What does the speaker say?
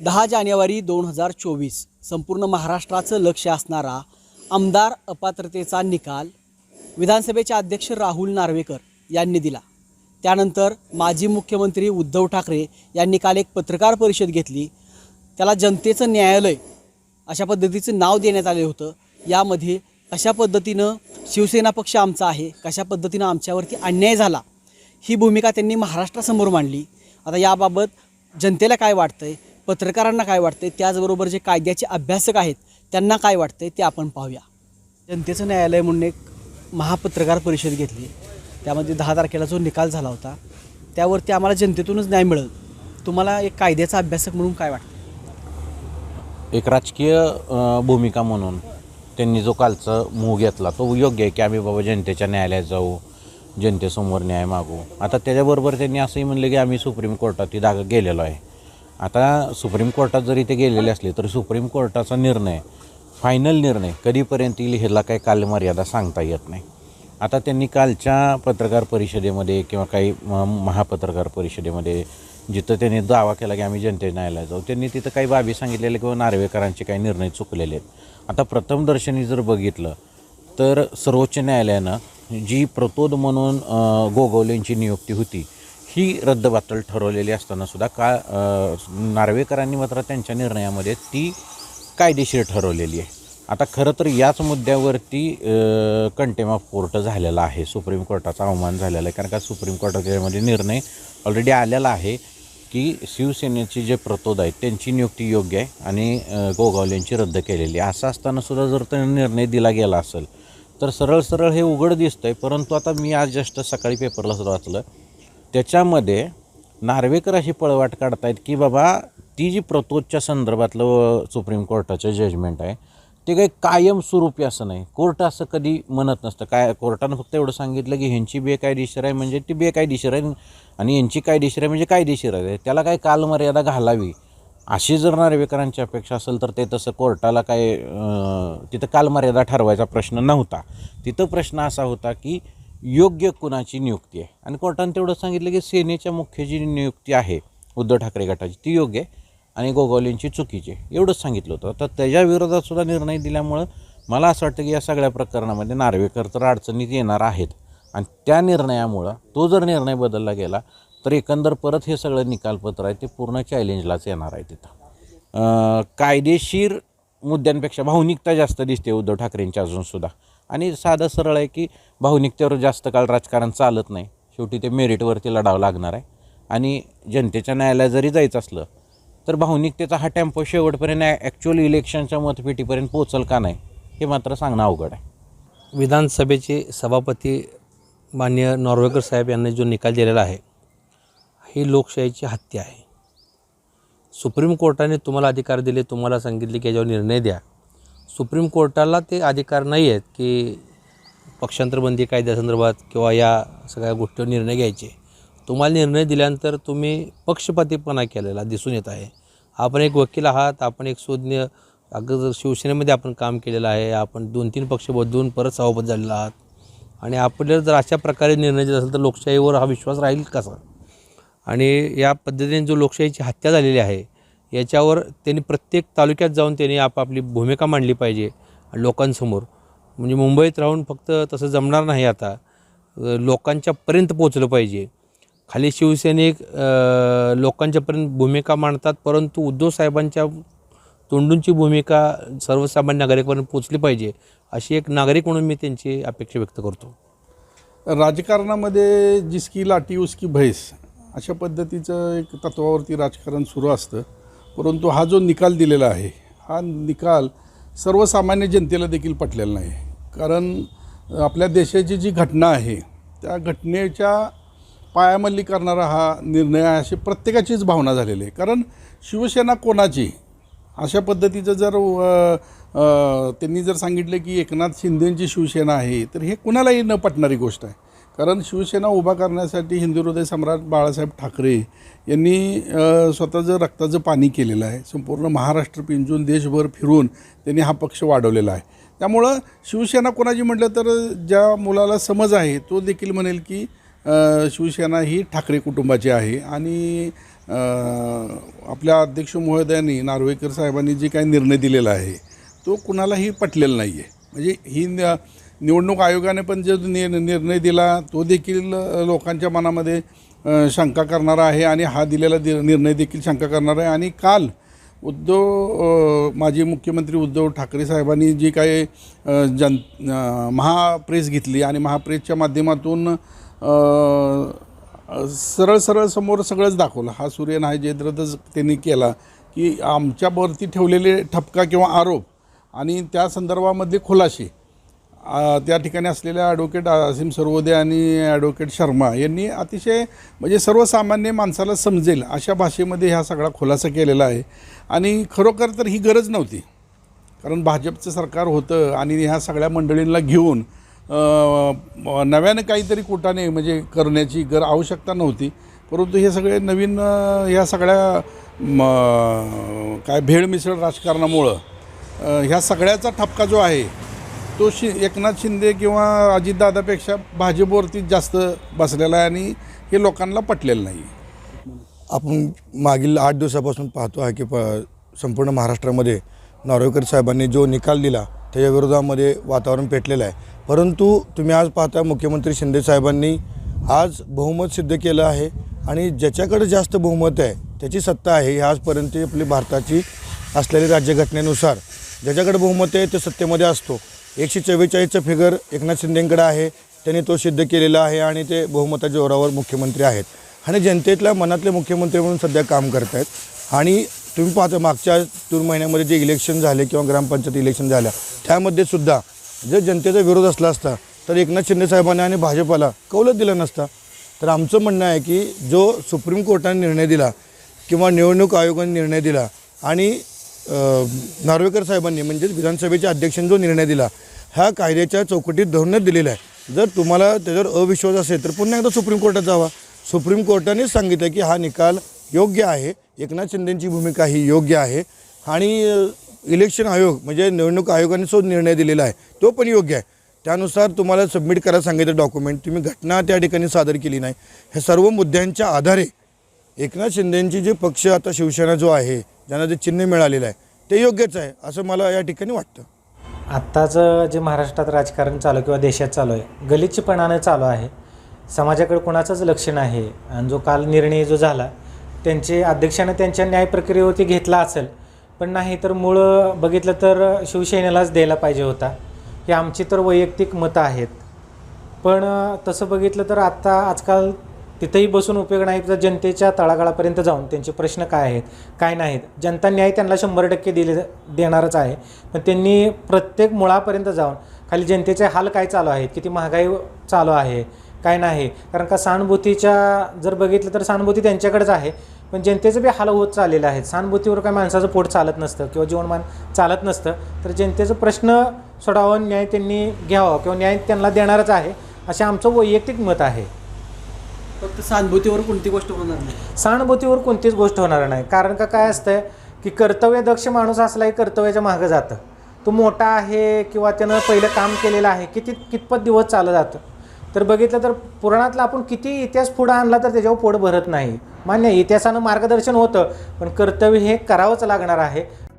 दहा जानेवारी दोन हजार चोवीस. संपूर्ण महाराष्ट्राचं लक्ष असणारा आमदार अपात्रतेचा निकाल विधानसभेचे अध्यक्ष राहुल नार्वेकर यांनी दिला. त्यानंतर माजी मुख्यमंत्री उद्धव ठाकरे यांनी काल एक पत्रकार परिषद घेतली. त्याला जनतेचं न्यायालय अशा पद्धतीचं नाव देण्यात आले होतं. यामध्ये कशा पद्धतीनं शिवसेना पक्ष आमचा आहे कशा पद्धतीनं आमच्यावरती अन्याय झाला ही भूमिका त्यांनी महाराष्ट्रासमोर मांडली. आता याबाबत जनतेला काय वाटतंय? पत्रकारांना काय वाटते त्याचबरोबर जे कायद्याचे अभ्यासक आहेत त्यांना काय वाटते ते आपण पाहूया. जनतेचं न्यायालय म्हणून एक महापत्रकार परिषद घेतली. त्यामध्ये दहा तारखेला जो निकाल झाला होता त्यावरती आम्हाला जनतेतूनच न्याय मिळेल. तुम्हाला एक कायद्याचा अभ्यासक म्हणून काय वाटतं एक राजकीय भूमिका म्हणून त्यांनी जो कालचा मूग घेतला तो योग्य आहे की आम्ही बाबा जनतेच्या न्यायालयात जाऊ जनतेसमोर न्याय मागू. आता त्याच्याबरोबर त्यांनी असंही म्हणलं की आम्ही सुप्रीम कोर्टात ती जागा गेलेलो आहे. आता सुप्रीम कोर्टात जरी ते गेलेले असले तरी सुप्रीम कोर्टाचा निर्णय फायनल निर्णय कधीपर्यंत येईल ह्याला काही कालमर्यादा सांगता येत नाही. आता त्यांनी कालच्या पत्रकार परिषदेमध्ये किंवा काही महापत्रकार परिषदेमध्ये जिथं त्यांनी दावा केला की आम्ही जनते न्यायालयात जाऊ त्यांनी तिथं काही बाबी सांगितलेल्या किंवा नार्वेकरांचे काही निर्णय चुकलेले आहेत. आता प्रथमदर्शनी जर बघितलं तर सर्वोच्च न्यायालयानं जी प्रतोद म्हणून अ, गोगवलेंची नियुक्ती होती ही रद्दबातल ठरवलेली असताना सुद्धा का नार्वेकरांनी मात्र त्यांच्या निर्णयामध्ये ती कायदेशीर ठरवलेली आहे. आता खरं तर याच मुद्द्यावरती कंटेम ऑफ कोर्ट झालेला आहे सुप्रीम कोर्टाचा अवमान झालेला आहे. कारण का सुप्रीम कोर्टाच्यामध्ये म्हणजे निर्णय ऑलरेडी आलेला आहे की शिवसेनेचे जे प्रतोद आहेत त्यांची नियुक्ती योग्य आहे आणि गोगावले यांची रद्द केलेली आहे. असं असतानासुद्धा जर त्यांनी निर्णय दिला गेला असेल तर सरळ सरळ हे उघड दिसतं आहे परंतु आता मी आज जस्ट सकाळी पेपरला सुद्धा वाचलं. त्याच्यामध्ये नार्वेकर अशी पळवाट काढतायत की बाबा ती जी प्रतोदच्या संदर्भातलं सुप्रीम कोर्टाचं जजमेंट आहे ते काही कायमस्वरूपी असं नाही. कोर्ट असं कधी म्हणत नसतं. काय कोर्टानं फक्त एवढं सांगितलं की ह्यांची बेकायदेशीर आहे म्हणजे ती बेकायदेशीर आहे आणि यांची कायदेशीर आहे म्हणजे कायदेशीर आहे. त्याला काय कालमर्यादा घालावी? अशी जर नार्वेकरांची अपेक्षा असेल तर ते तसं कोर्टाला काय तिथं कालमर्यादा ठरवायचा प्रश्न नव्हता. तिथं प्रश्न असा होता की योग्य कुणाची नियुक्ती आहे. आणि कोर्टाने तेवढं सांगितलं की सेनेच्या मुख्य जी नियुक्ती आहे उद्धव ठाकरे गटाची ती योग्य आहे आणि गोगोलींची चुकीची आहे. एवढंच सांगितलं होतं. तर त्याच्या विरोधात सुद्धा निर्णय दिल्यामुळं मला असं वाटतं की या सगळ्या प्रकरणामध्ये नार्वेकर तर अडचणीत येणार आहेत. आणि त्या निर्णयामुळं तो जर निर्णय बदलला गेला तर एकंदर परत हे सगळं निकालपत्र आहे ते पूर्ण चॅलेंजलाच येणार आहे तिथं. कायदेशीर मुद्द्यांपेक्षा भावनिकता जास्त दिसते उद्धव ठाकरेंच्या अजूनसुद्धा आणि साधं सरळ आहे की भावनिकतेवर जास्त काळ राजकारण चालत नाही. शेवटी ते मेरिटवरती लढावं लागणार आहे. आणि जनतेच्या न्यायालयात जरी जायचं असलं तर भावनिकतेचा हा टेम्पो शेवटपर्यंत ॲक्च्युअल इलेक्शनच्या मतपेटीपर्यंत पोचल का नाही हे मात्र सांगणं अवघड आहे. विधानसभेचे सभापती मान्य नॉर्वेकर साहेब यांनी जो निकाल दिलेला आहे ही लोकशाहीची हत्या आहे. सुप्रीम कोर्टाने तुम्हाला अधिकार दिले तुम्हाला सांगितले की याच्यावर निर्णय द्या. सुप्रीम कोर्टाला ते अधिकार नाही आहेत की पक्षांतरबंदी कायद्यासंदर्भात किंवा या सगळ्या गोष्टीवर निर्णय घ्यायचे. तुम्हाला निर्णय दिल्यानंतर तुम्ही पक्षपातीपणा केलेला दिसून येत आहे. आपण एक वकील आहात आपण एक सुज्ञ अगोदर शिवसेनेमध्ये आपण काम केलेलं आहे आपण दोन तीन पक्ष बदलून परत सभापती झालेला आहात. आणि आपल्याला जर अशा प्रकारे निर्णय देत असेल तर लोकशाहीवर हा विश्वास राहील कसा आणि या पद्धतीने जो लोकशाहीची हत्या झालेली आहे याच्यावर त्यांनी प्रत्येक तालुक्यात जाऊन त्यांनी आपापली भूमिका मांडली पाहिजे लोकांसमोर. म्हणजे मुंबईत राहून फक्त तसं जमणार नाही आता. लोकांच्यापर्यंत पोचलं पाहिजे. खाली शिवसैनिक लोकांच्यापर्यंत भूमिका मांडतात परंतु उद्धव साहेबांच्या तोंडूंची भूमिका सर्वसामान्य नागरिकांपर्यंत पोचली पाहिजे अशी एक नागरिक म्हणून मी त्यांची अपेक्षा व्यक्त करतो. राजकारणामध्ये जिसकी लाटी उसकी भैस अशा पद्धतीचं एक तत्वावरती राजकारण सुरू असतं. परंतु हा जो निकाल दिलेला आहे हा निकाल सर्वसामान्य जनतेला देखील पटलेला नाही. कारण आपल्या देशाची जी घटना आहे त्या घटनेच्या पायामल्ली करणारा हा निर्णय आहे अशी प्रत्येकाचीच भावना झालेली आहे. कारण शिवसेना कोणाची? अशा पद्धतीचं जर त्यांनी जर सांगितलं की एकनाथ शिंदेंची शिवसेना आहे तर हे कुणालाही न पटणारी गोष्ट आहे. कारण शिवसेना उभा करण्यासाठी हिंदू हृदय सम्राट बाळासाहेब ठाकरे यांनी स्वतःचं रक्ताचं पाणी केलेलं आहे संपूर्ण महाराष्ट्र पिंजून देशभर फिरून त्यांनी हा पक्ष वाढवलेला आहे. त्यामुळं शिवसेना कोणाची म्हटलं तर ज्या मुलाला समज आहे तो देखील म्हणेल की शिवसेना ही ठाकरे कुटुंबाची आहे. आणि आपल्या अध्यक्ष महोदयांनी नार्वेकर साहेबांनी जे काही निर्णय दिलेला आहे तो कुणालाही पटलेला नाही आहे म्हणजे ही निवडणूक आयोगाने पण जो निर् निर्णय दिला तो देखील लोकांच्या मनामध्ये शंका करणारा आहे आणि हा दिलेला दि निर्णय देखील शंका करणारा आहे. आणि काल उद्धव माजी मुख्यमंत्री उद्धव ठाकरे साहेबांनी जी काही जन महाप्रेस घेतली आणि महाप्रेसच्या माध्यमातून सरळ सरळ समोर सगळंच दाखवलं. हा सूर्य नाही जयद्रथच त्यांनी केला की आमच्यावरती ठेवलेले ठपका किंवा आरोप आणि त्या संदर्भामधले खुलासे. त्या ठिकाणी असलेल्या ॲडव्होकेट असीम सर्वोदय आणि ॲडव्होकेट शर्मा यांनी अतिशय म्हणजे सर्वसामान्य माणसाला समजेल अशा भाषेमध्ये हा सगळा खुलासा केलेला आहे. आणि खरोखर तर ही गरज नव्हती. कारण भाजपचं सरकार होतं आणि ह्या सगळ्या मंडळींना घेऊन नव्यानं काहीतरी कुटाने म्हणजे करण्याची गर आवश्यकता नव्हती. परंतु हे सगळे नवीन ह्या सगळ्या म, काय भेळमिसळ राजकारणामुळं ह्या सगळ्याचा ठपका जो आहे तो शि एकनाथ शिंदे किंवा अजितदादापेक्षा भाजपवरती जास्त बसलेला आहे आणि हे लोकांना पटलेलं नाही. आपण मागील आठ दिवसापासून पाहतो आहे की प संपूर्ण महाराष्ट्रामध्ये नार्वेकर साहेबांनी जो निकाल दिला त्याच्या विरोधामध्ये वातावरण पेटलेलं आहे. परंतु तुम्ही आज पाहता मुख्यमंत्री शिंदे साहेबांनी आज बहुमत सिद्ध केलं आहे आणि ज्याच्याकडे जास्त बहुमत आहे त्याची सत्ता आहे ही आजपर्यंत आपली भारताची असलेली राज्यघटनेनुसार. ज्याच्याकडे बहुमत आहे ते सत्तेमध्ये असतो. एकशे चव्वेचाळीसचं फिगर एकनाथ शिंदेंकडे आहे. त्यांनी तो सिद्ध केलेला आहे आणि ते बहुमताच्या जोरावर मुख्यमंत्री आहेत. आणि जनतेतल्या मनातले मुख्यमंत्री म्हणून सध्या काम करत आहेत आणि तुम्ही पाहता मागच्या दोन महिन्यामध्ये जे इलेक्शन झाले किंवा ग्रामपंचायत इलेक्शन झाल्या त्यामध्ये सुद्धा जर जनतेचा विरोध असला असता तर एकनाथ शिंदे साहेबांना आणि भाजपाला कौलत दिला नसता. तर आमचं म्हणणं आहे की जो सुप्रीम कोर्टाने निर्णय दिला किंवा निवडणूक आयोगाने निर्णय दिला आणि नार्वेकर साहेबांनी म्हणजेच विधानसभेच्या अध्यक्षांनी जो निर्णय दिला ह्या कायद्याच्या चौकटीत धरूनच दिलेला आहे. जर तुम्हाला त्याच्यावर अविश्वास असेल तर पुन्हा एकदा सुप्रीम कोर्टात जावा. सुप्रीम कोर्टानेच सांगितलं की हा निकाल योग्य आहे. एकनाथ शिंदेंची भूमिका ही योग्य आहे. आणि इलेक्शन आयोग म्हणजे निवडणूक आयोगाने जो निर्णय दिलेला आहे तो पण योग्य आहे. त्यानुसार तुम्हाला सबमिट करायला सांगितलं डॉक्युमेंट. तुम्ही घटना त्या ठिकाणी सादर केली नाही. ह्या सर्व मुद्द्यांच्या आधारे एकनाथ शिंदेंची जे पक्ष आता शिवसेना जो आहे ज्यांना जे चिन्ह मिळालेलं आहे ते योग्यच आहे असं मला या ठिकाणी वाटतं. आत्ताचं जे महाराष्ट्रात राजकारण चालू किंवा देशात चालू आहे गलिच्छपणानं चालू आहे. समाजाकडे कोणाचंच लक्ष नाही. आणि जो काल निर्णय जो झाला त्यांचे अध्यक्षानं त्यांच्या न्याय प्रक्रियेवरती घेतला असेल पण नाही तर मूळ बघितलं तर शिवसेनेलाच द्यायला पाहिजे होता. हे आमची तर वैयक्तिक मतं आहेत. पण तसं बघितलं तर आत्ता आजकाल तिथंही बसून उपयोग नाही तर जनतेच्या तळागाळापर्यंत जाऊन त्यांचे प्रश्न काय आहेत काय नाहीत. जनता न्याय त्यांना शंभर टक्के दिले देणारच आहे. पण त्यांनी प्रत्येक मुळापर्यंत जाऊन खाली जनतेचे हाल काय चालू आहेत किती महागाई चालू आहे काय नाही. कारण का सहानुभूतीच्या जर बघितलं तर सहानुभूती त्यांच्याकडेच आहे पण जनतेचं बी हाल होत चाललेलं आहे. सहानुभूतीवर काय माणसाचं पोट चालत नसतं किंवा जीवनमान चालत नसतं तर जनतेचं प्रश्न सोडावं न्याय त्यांनी घ्यावा किंवा न्याय त्यांना देणारच आहे असे आमचं वैयक्तिक मत आहे. फक्त सहानुभूतीवर कोणती गोष्ट होणार नाही? सहानुभूतीवर कोणतीच गोष्ट होणार नाही. कारण का काय असतंय की कर्तव्यदक्ष माणूस असलाही कर्तव्याच्या मागं जातं. तो मोठा आहे किंवा त्यानं पहिलं काम केलेलं आहे किती कितपत दिवस चालत जातं? तर बघितलं तर पुराणातला आपण किती इतिहास पुढं आणला तर त्याच्यावर पोट भरत नाही. मान्य इतिहासानं मार्गदर्शन होतं पण कर्तव्य हे करावंच लागणार आहे.